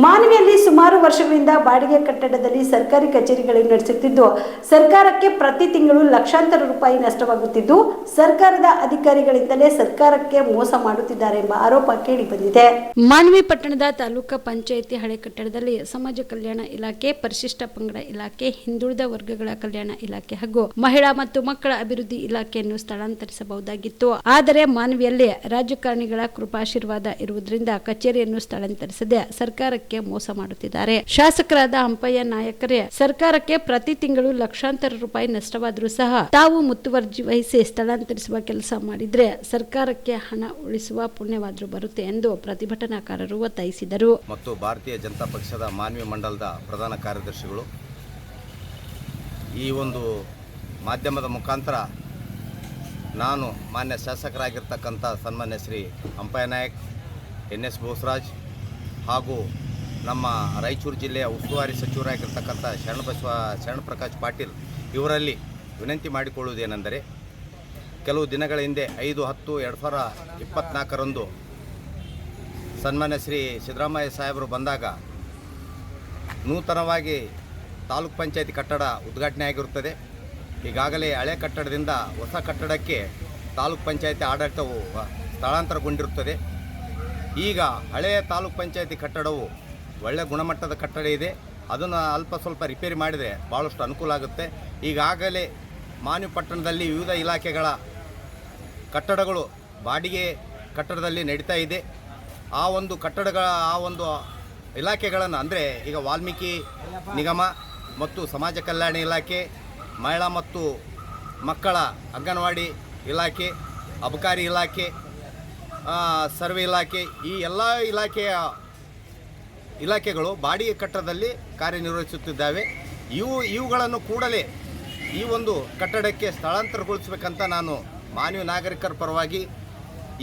ಮಾನವಿಯಲ್ಲಿ ಸುಮಾರು ವರ್ಷಗಳಿಂದ ಬಾಡಿಗೆ ಕಟ್ಟಡದಲ್ಲಿ ಸರ್ಕಾರಿ ಕಚೇರಿಗಳನ್ನು ನಡೆಸುತ್ತಿದ್ದು, ಸರ್ಕಾರಕ್ಕೆ ಪ್ರತಿ ತಿಂಗಳು ಲಕ್ಷಾಂತರ ರೂಪಾಯಿ ನಷ್ಟವಾಗುತ್ತಿದ್ದು, ಸರ್ಕಾರದ ಅಧಿಕಾರಿಗಳಿಂದಲೇ ಸರ್ಕಾರಕ್ಕೆ ಮೋಸ ಮಾಡುತ್ತಿದ್ದಾರೆ ಎಂಬ ಆರೋಪ ಕೇಳಿ ಬಂದಿದೆ. ಮಾನವಿ ಪಟ್ಟಣದ ತಾಲೂಕಾ ಪಂಚಾಯಿತಿ ಹಳೆ ಕಟ್ಟಡದಲ್ಲಿ ಸಮಾಜ ಕಲ್ಯಾಣ ಇಲಾಖೆ, ಪರಿಶಿಷ್ಟ ಪಂಗಡ ಇಲಾಖೆ, ಹಿಂದುಳಿದ ವರ್ಗಗಳ ಕಲ್ಯಾಣ ಇಲಾಖೆ ಹಾಗೂ ಮಹಿಳಾ ಮತ್ತು ಮಕ್ಕಳ ಅಭಿವೃದ್ಧಿ ಇಲಾಖೆಯನ್ನು ಸ್ಥಳಾಂತರಿಸಬಹುದಾಗಿತ್ತು. ಆದರೆ ಮಾನವಿಯಲ್ಲಿ ರಾಜಕಾರಣಿಗಳ ಕೃಪಾಶೀರ್ವಾದ ಇರುವುದರಿಂದ ಕಚೇರಿಯನ್ನು ಸ್ಥಳಾಂತರಿಸದೆ ಸರ್ಕಾರಕ್ಕೆ ಮೋಸ ಮಾಡುತ್ತಿದ್ದಾರೆ. ಶಾಸಕರಾದ ಹಂಪಯ್ಯ ನಾಯಕರೇ, ಸರ್ಕಾರಕ್ಕೆ ಪ್ರತಿ ತಿಂಗಳು ಲಕ್ಷಾಂತರ ರೂಪಾಯಿ ನಷ್ಟವಾದರೂ ಸಹ ತಾವು ಮುತುವರ್ಜಿ ವಹಿಸಿ ಸ್ಥಳಾಂತರಿಸುವ ಕೆಲಸ ಮಾಡಿದ್ರೆ ಸರ್ಕಾರಕ್ಕೆ ಹಣ ಉಳಿಸುವ ಪುಣ್ಯವಾದರೂ ಬರುತ್ತೆ ಎಂದು ಪ್ರತಿಭಟನಾಕಾರರು ಒತ್ತಾಯಿಸಿದರು. ಮತ್ತು ಭಾರತೀಯ ಜನತಾ ಪಕ್ಷದ ಮಾನವೀಯ ಮಂಡಲದ ಪ್ರಧಾನ ಕಾರ್ಯದರ್ಶಿಗಳು ಈ ಒಂದು ಮಾಧ್ಯಮದ ಮುಖಾಂತರ ನಾನು ಮಾನ್ಯ ಶಾಸಕರಾಗಿರ್ತಕ್ಕಂಥ ಸನ್ಮಾನ್ಯ ಶ್ರೀ ಹಂಪಯ್ಯ ನಾಯಕ್, ಎನ್ ಎಸ್ ಬೋಸರಾಜ್ ಹಾಗೂ ನಮ್ಮ ರಾಯಚೂರು ಜಿಲ್ಲೆಯ ಉಸ್ತುವಾರಿ ಸಚಿವರಾಗಿರ್ತಕ್ಕಂಥ ಶರಣಬಸವ ಶರಣಪ್ರಕಾಶ್ ಪಾಟೀಲ್ ಇವರಲ್ಲಿ ವಿನಂತಿ ಮಾಡಿಕೊಳ್ಳುವುದೇನೆಂದರೆ ಕೆಲವು ದಿನಗಳ ಹಿಂದೆ ಐದು, ಹತ್ತು, ಎರಡು ಸಾವಿರ ಇಪ್ಪತ್ತ್ನಾಲ್ಕರಂದು ಸನ್ಮಾನ್ಯ ಶ್ರೀ ಸಿದ್ದರಾಮಯ್ಯ ಸಾಹೇಬರು ಬಂದಾಗ ನೂತನವಾಗಿ ತಾಲೂಕ್ ಪಂಚಾಯತಿ ಕಟ್ಟಡ ಉದ್ಘಾಟನೆ ಆಗಿರುತ್ತದೆ. ಈಗಾಗಲೇ ಹಳೆ ಕಟ್ಟಡದಿಂದ ಹೊಸ ಕಟ್ಟಡಕ್ಕೆ ತಾಲೂಕ್ ಪಂಚಾಯತಿ ಆಡಳಿತವು ಸ್ಥಳಾಂತರಗೊಂಡಿರುತ್ತದೆ. ಈಗ ಹಳೆಯ ತಾಲೂಕ್ ಪಂಚಾಯತಿ ಕಟ್ಟಡವು ಒಳ್ಳೆಯ ಗುಣಮಟ್ಟದ ಕಟ್ಟಡ ಇದೆ. ಅದನ್ನು ಅಲ್ಪ ಸ್ವಲ್ಪ ರಿಪೇರಿ ಮಾಡಿದರೆ ಭಾಳಷ್ಟು ಅನುಕೂಲ ಆಗುತ್ತೆ. ಈಗಾಗಲೇ ಮಾನ್ಯ ಪಟ್ಟಣದಲ್ಲಿ ವಿವಿಧ ಇಲಾಖೆಗಳ ಕಟ್ಟಡಗಳು ಬಾಡಿಗೆ ಕಟ್ಟಡದಲ್ಲಿ ನಡೀತಾ ಇದೆ. ಆ ಒಂದು ಕಟ್ಟಡಗಳ, ಆ ಒಂದು ಇಲಾಖೆಗಳನ್ನು ಅಂದರೆ ಈಗ ವಾಲ್ಮೀಕಿ ನಿಗಮ ಮತ್ತು ಸಮಾಜ ಕಲ್ಯಾಣ ಇಲಾಖೆ, ಮಹಿಳಾ ಮತ್ತು ಮಕ್ಕಳ ಅಂಗನವಾಡಿ ಇಲಾಖೆ, ಅಬಕಾರಿ ಇಲಾಖೆ ಸರ್ವೆ ಇಲಾಖೆ ಈ ಎಲ್ಲ ಇಲಾಖೆಯ ಇಲಾಖೆಗಳು ಬಾಡಿಗೆ ಕಟ್ಟಡದಲ್ಲಿ ಕಾರ್ಯನಿರ್ವಹಿಸುತ್ತಿದ್ದಾವೆ. ಇವು, ಇವುಗಳನ್ನು ಕೂಡಲೇ ಈ ಒಂದು ಕಟ್ಟಡಕ್ಕೆ ಸ್ಥಳಾಂತರಗೊಳಿಸಬೇಕಂತ ನಾನು ಮಾನವ ನಾಗರಿಕರ ಪರವಾಗಿ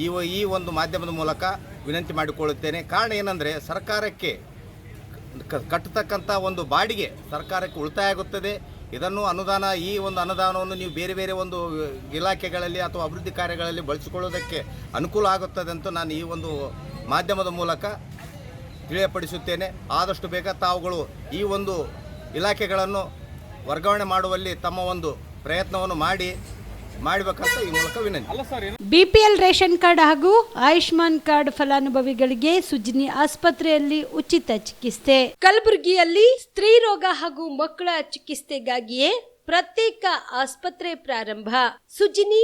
ಈ ಈ ಒಂದು ಮಾಧ್ಯಮದ ಮೂಲಕ ವಿನಂತಿ ಮಾಡಿಕೊಳ್ಳುತ್ತೇನೆ. ಕಾರಣ ಏನಂದರೆ ಸರ್ಕಾರಕ್ಕೆ ಕಟ್ಟತಕ್ಕಂಥ ಒಂದು ಬಾಡಿಗೆ ಸರ್ಕಾರಕ್ಕೆ ಉಳಿತಾಯ ಆಗುತ್ತದೆ. ಇದನ್ನು ಅನುದಾನ, ಈ ಒಂದು ಅನುದಾನವನ್ನು ನೀವು ಬೇರೆ ಬೇರೆ ಒಂದು ಇಲಾಖೆಗಳಲ್ಲಿ ಅಥವಾ ಅಭಿವೃದ್ಧಿ ಕಾರ್ಯಗಳಲ್ಲಿ ಬಳಸಿಕೊಳ್ಳೋದಕ್ಕೆ ಅನುಕೂಲ ಆಗುತ್ತದೆ ಅಂತ ನಾನು ಈ ಒಂದು ಮಾಧ್ಯಮದ ಮೂಲಕ ತಿಳಿಯಪಡಿಸುತ್ತೇನೆ. ಆದಷ್ಟು ಬೇಗ ತಾವುಗಳು ಈ ಒಂದು ಇಲಾಖೆಗಳನ್ನು ವರ್ಗಾವಣೆ ಮಾಡುವಲ್ಲಿ ತಮ್ಮ ಒಂದು ಪ್ರಯತ್ನವನ್ನು ಮಾಡಿ ಮಾಡಬೇಕಂತ ಈ ಮೂಲಕ ವಿನಂತಿ. ಬಿಪಿಎಲ್ ರೇಷನ್ ಕಾರ್ಡ್ ಹಾಗೂ ಆಯುಷ್ಮಾನ್ ಕಾರ್ಡ್ ಫಲಾನುಭವಿಗಳಿಗೆ ಸುಜಿನಿ ಆಸ್ಪತ್ರೆಯಲ್ಲಿ ಉಚಿತ ಚಿಕಿತ್ಸೆ. ಕಲಬುರಗಿಯಲ್ಲಿ ಸ್ತ್ರೀ ರೋಗ ಹಾಗೂ ಮಕ್ಕಳ ಚಿಕಿತ್ಸೆಗಾಗಿಯೇ ಪ್ರತ್ಯೇಕ ಆಸ್ಪತ್ರೆ ಪ್ರಾರಂಭ. ಸುಜಿನಿ